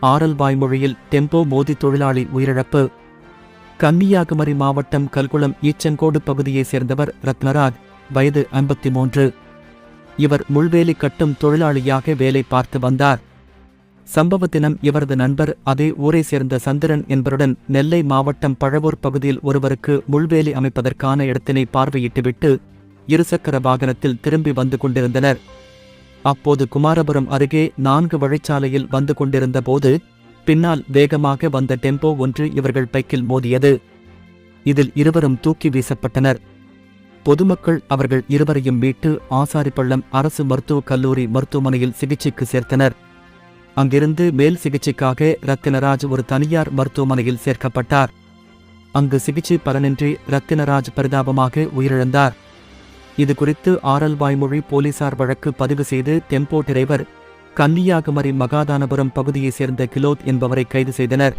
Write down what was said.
ஆரல் வாய்மொழியில் tempo மோதி தொழிலாளி உயிரிழப்பு. கன்னியாகுமரி மாவட்டம் கல்குளம் ஈச்சங்கோடு பகுதியைச் சேர்ந்தவர் ரத்னராஜ் வயது ஐம்பத்தி மூன்று இவர் முள்வேலி கட்டும் தொழிலாளியாக வேலை பார்த்து வந்தார். சம்பவ தினம் இவரது நண்பர் அதே ஊரை சேர்ந்த சந்திரன் என்பருடன் நெல்லை மாவட்டம் பழவூர் பகுதியில் ஒருவருக்கு முள்வேலி அமைப்பதற்கான இடத்தினை பார்வையிட்டுவிட்டு இருசக்கர வாகனத்தில் திரும்பி வந்து கொண்டிருந்தனர். அப்போது குமாரபுரம் அருகே நான்கு வழிச்சாலையில் வந்து கொண்டிருந்த போது பின்னால் வேகமாக வந்த டெம்போ ஒன்று இவர்கள் பைக்கில் மோதியது. இதில் இருவரும் தூக்கி வீசப்பட்டனர். பொதுமக்கள் அவர்கள் இருவரையும் மீட்டு ஆசாரிப்பள்ளம் அரசு மருத்துவக் கல்லூரி மருத்துவமனையில் சிகிச்சைக்கு சேர்த்தனர். அங்கிருந்து மேல் சிகிச்சைக்காக ரத்தினராஜ் ஒரு தனியார் மருத்துவமனையில் சேர்க்கப்பட்டார். அங்கு சிகிச்சை பலனின்றி ரத்தினராஜ் பரிதாபமாக உயிரிழந்தார். இது குறித்து ஆரல் வாய்மொழி போலீசார் வழக்கு பதிவு செய்து டெம்போ டிரைவர் கன்னியாகுமரி மகாதானபுரம் பகுதியைச் சேர்ந்த கிலோத் என்பவரை கைது செய்தனர்.